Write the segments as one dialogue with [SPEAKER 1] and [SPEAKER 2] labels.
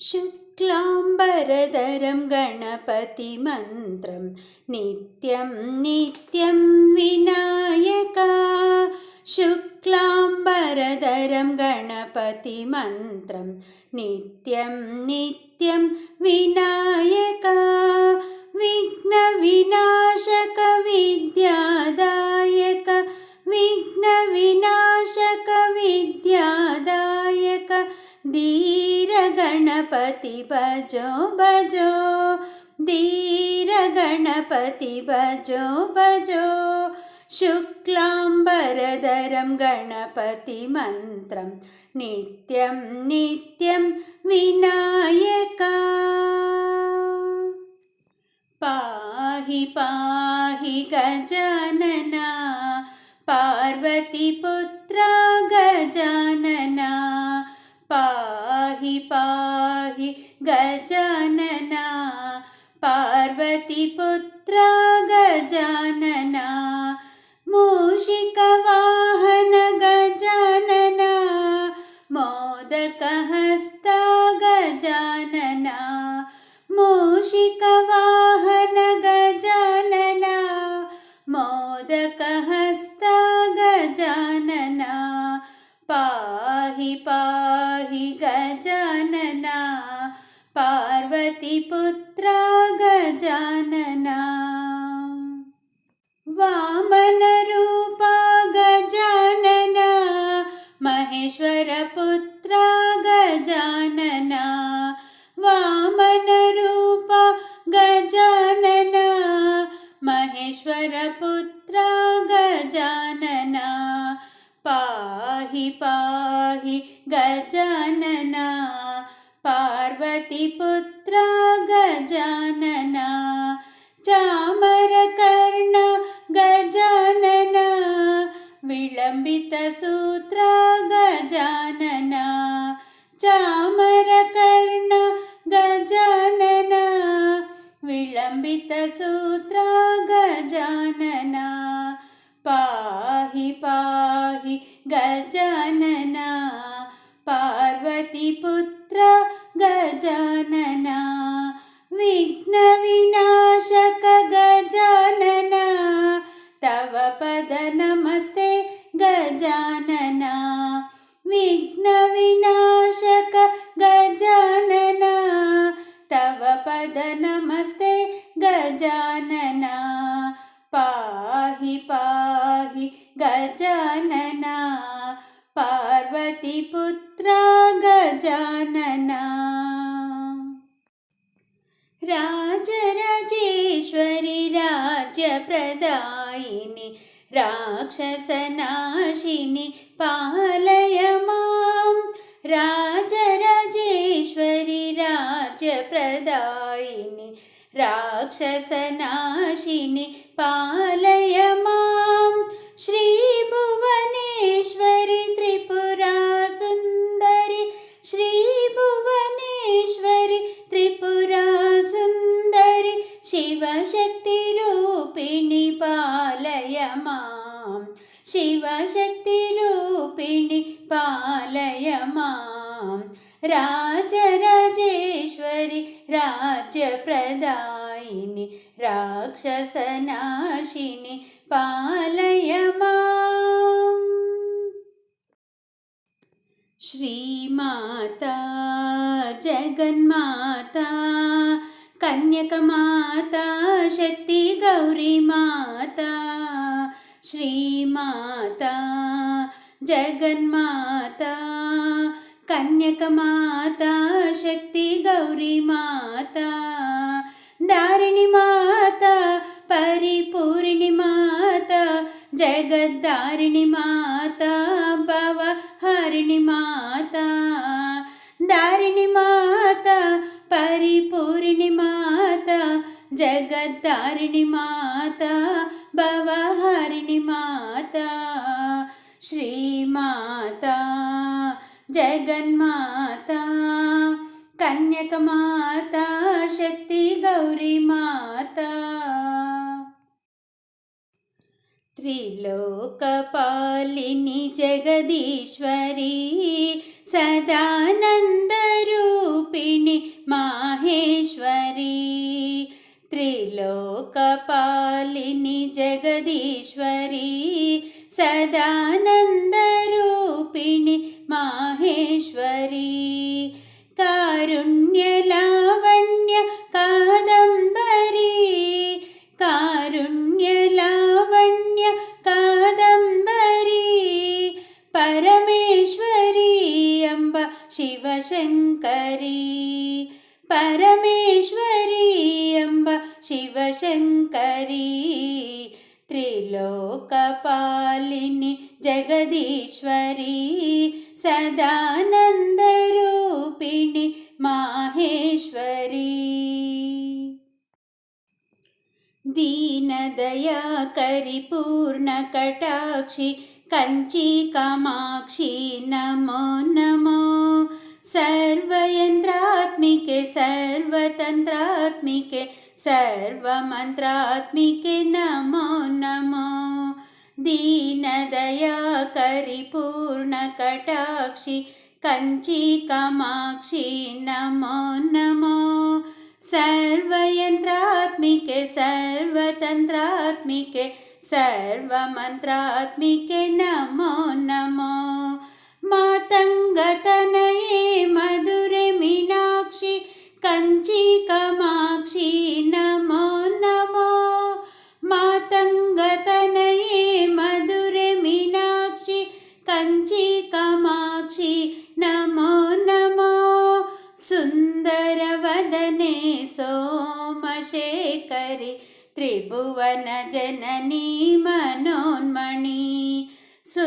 [SPEAKER 1] शुक्लाम्बरधरं गणपतिमन्त्रं नित्यं नित्यं विनायका। शुक्लाम्बरधरं गणपतिमन्त्रं नित्यं नित्यं विनायका। विघ्नविनाशक विद्यादायक विघ्नविनाशक विद्यादायक धीरगणपति भजो भजो। धीरगणपति भजो भजो। शुक्लाम्बरधरं गणपतिमन्त्रं नित्यं नित्यं विनायका। पाहि पाहि गजानना पार्वतीपुत्रा गजानना पाहि पाहि गजानना पार्वतीपुत्रा गजानना मूषिकवाहन गजानना मोदकहस्ता गजानना मूषिकवाहन 이 पदनमस्ते गजानना। विघ्नविनाशक गजानना। तव पदनमस्ते गजानना। पाहि पाहि गजानना। पार्वतीपुत्रा गजानना। राजराजेश्वरि राज्यप्रदायिनि రాక్షసనాశిని పాలయ మాం రాజరాజేశ్వరి రాజ్యప్రదాయిని రాక్షసనాశిని పాలయ మాం శ్రీ జగన్మాత కన్యకమాత శక్తి గౌరీమాత శ్రీమాత జగన్మాత కన్యకమాత శక్తి గౌరీమాత దారిణి మాత పరిపూరిణి మాత జగద్దారిణి మాత భవహరిణి మాత भवहरिणि माता दारिणि माता परिपूरिणि माता जगद्दारिणि माता भवहरिणि माता श्रीमाता जगन्माता कन्यकमाता शक्तिगौरीमाता त्रिलोकपालिनि जगदीश्वरी सदानन्दरूपिणि माहेश्वरी त्रिलोकपालिनि जगदीश्वरी सदानन्दरूपिणि माहेश्वरी कारुण्यला दीनदयाकरि पूर्णकटाक्षि कञ्ची कामाक्षि नमो नमो सर्वयन्त्रात्मिके सर्वतन्त्रात्मिके सर्वमन्त्रात्मिके नमो नमो दीनदयाकरि पूर्णकटाक्षि कञ्ची कामाक्षि नमो नमो सर्वयन्त्रात्मिके सर्वतन्त्रात्मिके सर्वमन्त्रात्मिके नमो नमो मातङ्गतनये मधुरे मीनाक्षि कञ्ची कमाक्षि नमो नमो मातङ्गतनये मधुरे मीनाक्षि कञ्ची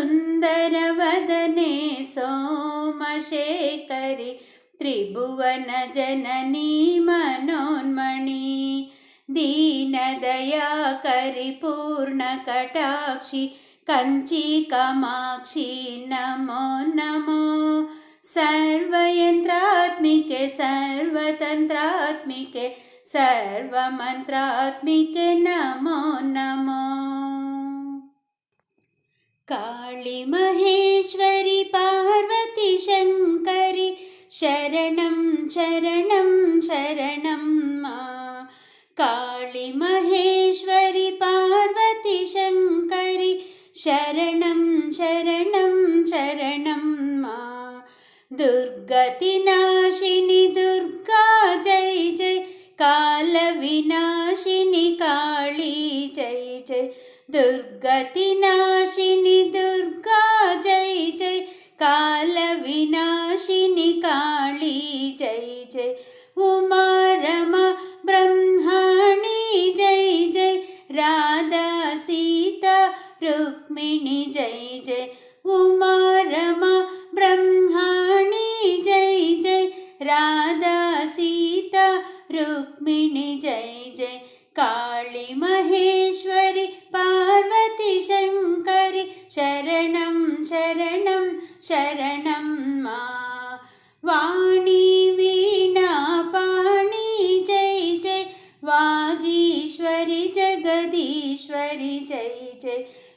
[SPEAKER 1] सुन्दरवदने सोमशेखरि त्रिभुवनजननी मनोन्मणि दीनदयाकरि पूर्णकटाक्षि कञ्ची कामाक्षि नमो नमो। सर्वयन्त्रात्मिके सर्वतन्त्रात्मिके सर्वमन्त्रात्मिके नमो नमो काळिमहेश्वरि पार्वती शङ्करि शरणं शरणं शरणं मा। काळिमहेश्वरि पार्वती शङ्करि शरणं शरणं शरणं मा। दुर्गतिनाशिनि दुर्गा जय जय कालविनाशिनि काळी जय जय దుర్గతి నాశిని దుర్గా జై జై. కాల వినాశిని కాళీ జై జై.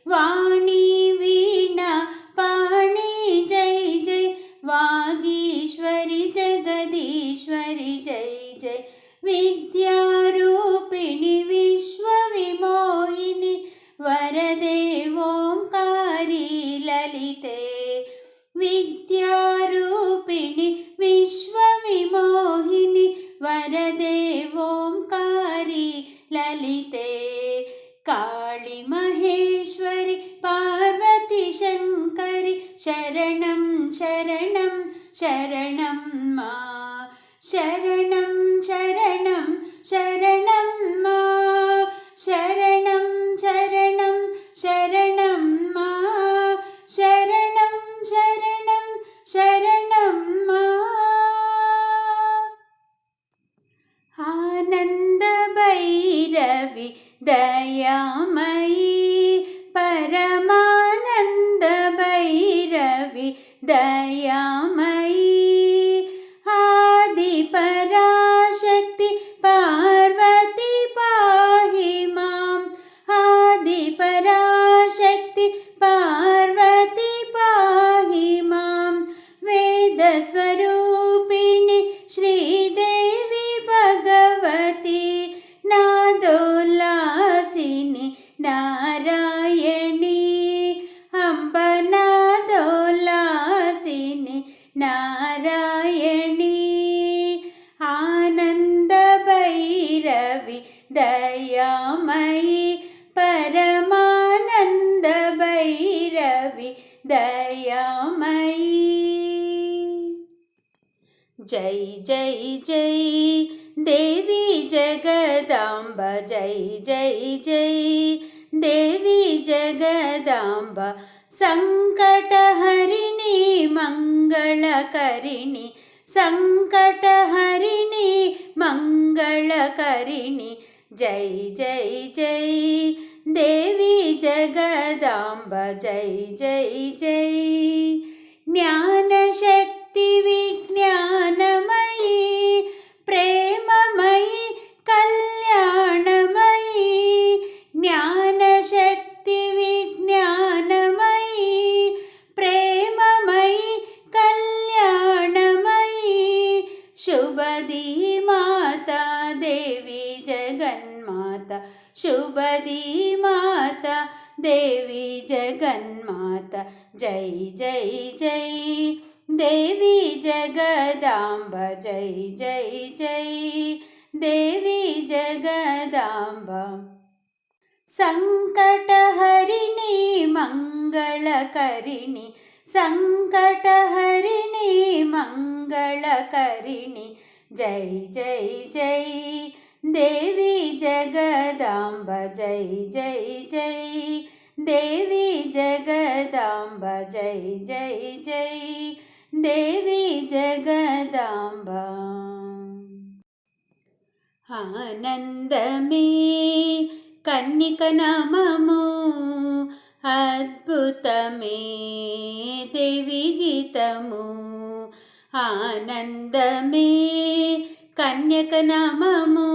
[SPEAKER 1] 完 ಸರಸ್ವರ जगदाम्ब सङ्कटहरिणी मङ्गलकरिणि सङ्कटहरिणि मङ्गलकरिणि जय जय जय देवी जगदाम्ब जय जय जय। ज्ञानशक्तिविज्ञानमयी जगन्माता शुभदी माता देवी जगन्माता। जय जय जय। देवी जगदाम्ब जय जय जय। देवी जगदाम्ब। सङ्कटहरिणि मङ्गलकरिणि सङ्कटहरिणि मङ्गलकरिणि जय जय जय దేవి జగదాంబ జై జై జై. దేవి జగదాంబ జై జై జై. దేవి జగదాంబ. ఆనందమే కన్నిక నమము అద్భుతమే దేవి గీతము. ఆనందమే కన్యకనామము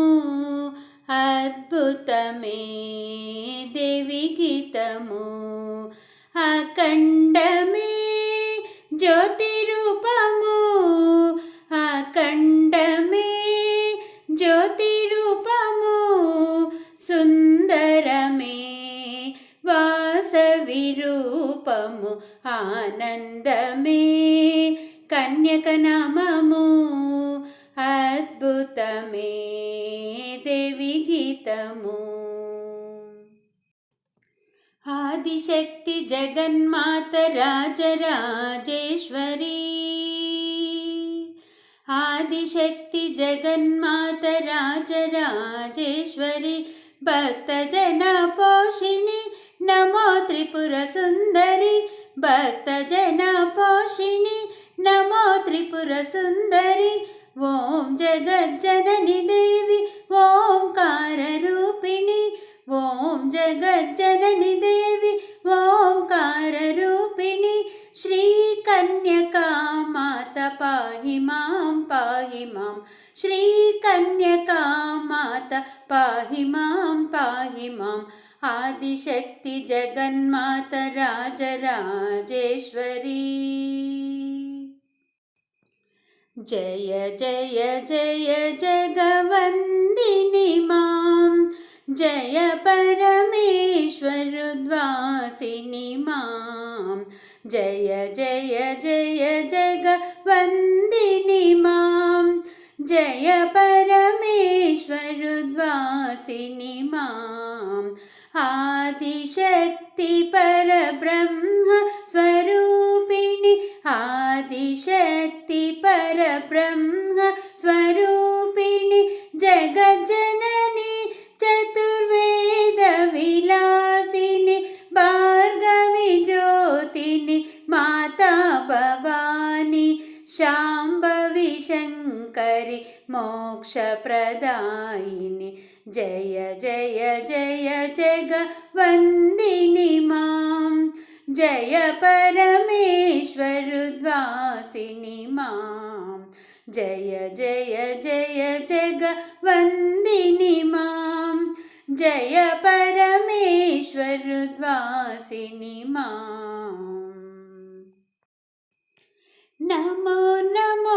[SPEAKER 1] అద్భుతమే దేవి గీతము. అఖండమే జ్యోతి రూపము అఖండమే జ్యోతి రూపము సుందరమే వాసవి రూపము ఆనందమే కన్యకనామము. గీతమే దేవి గీతము. ఆదిశక్తి జగన్మాత రాజరాజేశ్వరీ. ఆదిశక్తి జగన్మాత రాజరాజేశ్వరి భక్తజన పోషిణి నమో త్రిపుర సుందరి. భక్తజన పోషిణి నమో త్రిపుర సుందరి. ॐ जगज्जननि देवि ॐकाररूपिणि ॐ जगज्जननि देवि ॐकाररूपिणी श्रीकन्यकामात पाहि मां पाहि मां श्रीकन्यका श्रीकन्यकामात पाहि मां पाहि माम् मां आदिशक्तिजगन्मातराजराजेश्वरी जय जय जय जगवन्दिनि मां। जय परमेश्वरुद्वासिनि मां। जय जय जय जगवन्दिनि मां। जय परमेश्वरुद्वासिनि मां। आदिशक्ति परब्रह्म आदिशक्ति परब्रह्म स्वरूपिणि जगज्जननि चतुर्वेदविलासिनि भार्गवि ज्योतिनि माता भवानि शाम्भवि शङ्करि मोक्षप्रदायिनि। जय जय जय जग वन्दिनि मां जय पर శంకరి మోక్షప్రదాయిని జయ జయ జయ జగ వందిని మాం జయ పరమేశ్వరుద్వాసిని మాం జయ జయ జయ జగ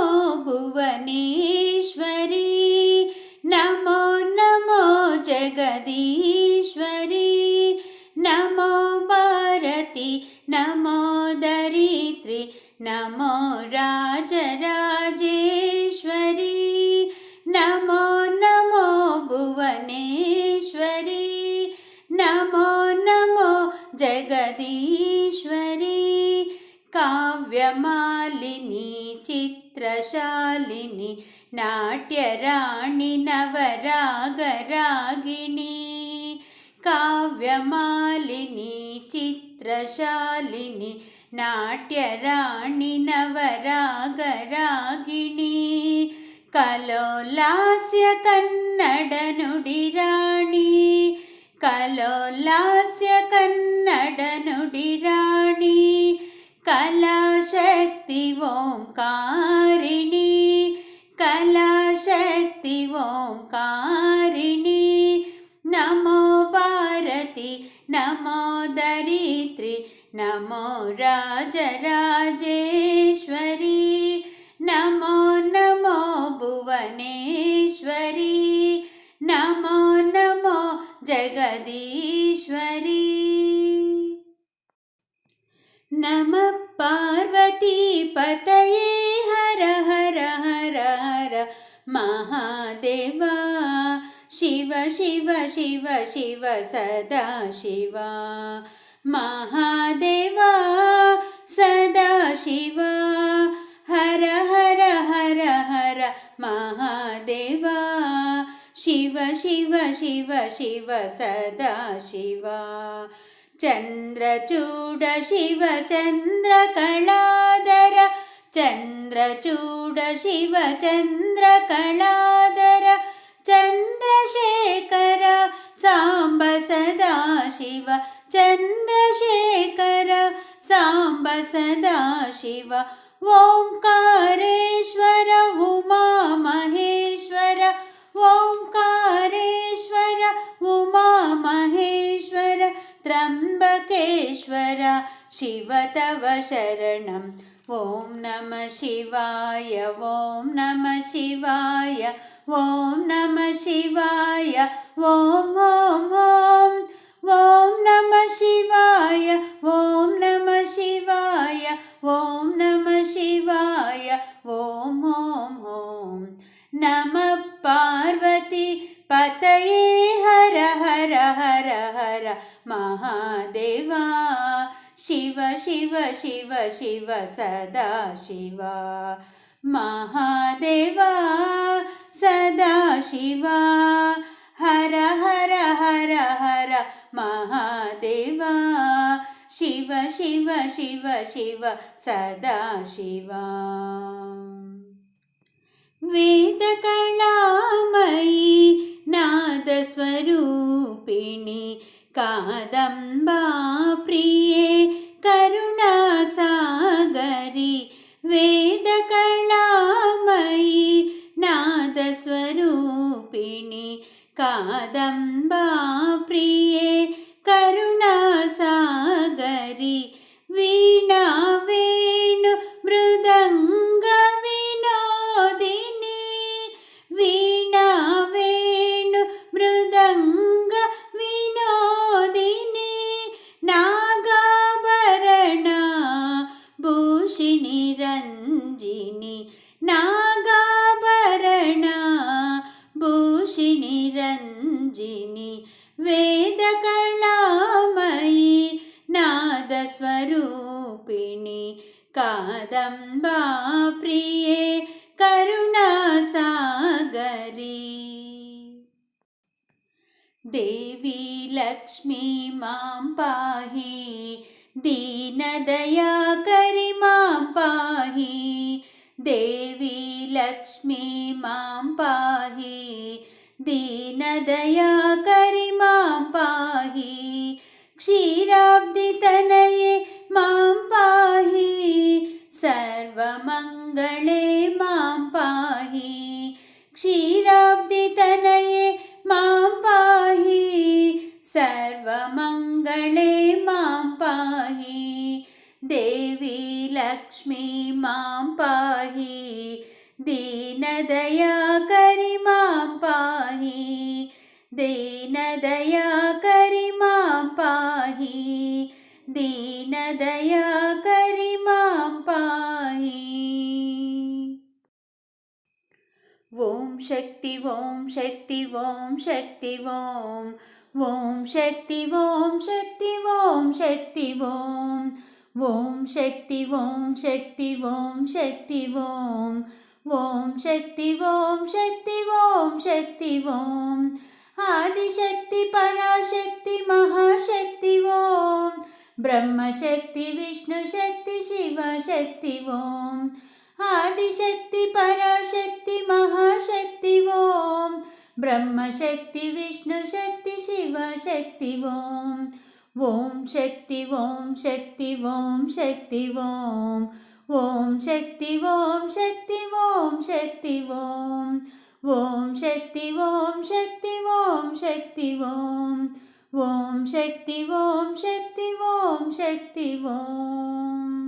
[SPEAKER 1] వందిని మాం జయ పరమేశ్వరుద్వాసిని नमो राजराजेश्वरी नमो कलाशक्ति ओङ्कारिणी कलाशक्ति ओङ्कारिणी नमो भारति नमो दरित्रि नमो राजराजेश्वरी। नमो नमो भुवनेश्वरी। नमो नमो जगदीश्वरी నమ పార్వతీ పతయే హర హర హర హర మహాదేవా శివ శివ శివ శివ సదా శివ మహాదేవా సదా శివ హర హర హర హర మహాదేవా శివ శివ శివ శివ సదా శివ चन्द्रचूड शिव चन्द्रकलादर चन्द्रचूड शिव चन्द्रकलादर चन्द्रशेखर साम्ब सदा शिव चन्द्रशेखर साम्ब सदा शिव ओङ्कारेश्वर उमा महेश्वर शिव तव शरणम् ॐ नमः शिवाय ॐ नमः शिवाय ॐ नमः शिवाय ॐ ॐ ॐ ॐ नमः शिवाय ॐ नमः शिवाय ॐ नमः शिवाय ॐ ॐ ॐ नमः पार्वती पतये हर हर हर हर महादेवा शिव शिव शिव शिव सदा शिवा महादेवा सदा शिवा हर हर हर हर महादेवा शिव शिव शिव शिव सदा शिवा वेदकलामयी नादस्वरूपिणि కాదంబా ప్రియే కరుణాసాగరి వేదకళామయీ నాదస్వరూపిణి. కాదంబా ప్రియే देवी लक्ष्मी मां पाहि दीनदयाकरि मां पाहि देवी लक्ष्मी मां पाहि दीनदयाकरि मां पाहि क्षीराब्दितनये मां पाहि सर्वमङ्गले मां पाहि क्षीराब्दितनये सर्वमङ्गले मां पाहि देवी लक्ष्मी मां पाहि दीनदयाकरि मां पाहि दीनदयाकरि मां पाहि दीनदयाकरि मां पाहि। ॐ शक्ति ॐ शक्ति ॐ शक्ति ॐ ॐ शक्ति ॐ शक्ति ॐ शक्ति ॐ। ॐ शक्ति ॐ शक्ति ॐ शक्ति ॐ। ॐ शक्ति ॐ शक्ति ॐ शक्ति ॐ। आदिशक्ति पराशक्ति महाशक्ति ॐ। ब्रह्मशक्ति विष्णुशक्ति शिवशक्ति ॐ। ఆదిశక్తి పరాశక్తి మహాశక్తి ఓం బ్రహ్మశక్తి విష్ణుశక్తి శివశక్తి ఓం ఓం శక్తి ఓం శక్తి ఓం శక్తి ఓం ఓం శక్తి ఓం శక్తి ఓం శక్తి ఓం ఓం శక్తి ఓం శక్తి ఓం శక్తి ఓం ఓం శక్తి ఓం శక్తి ఓం శక్తి ఓం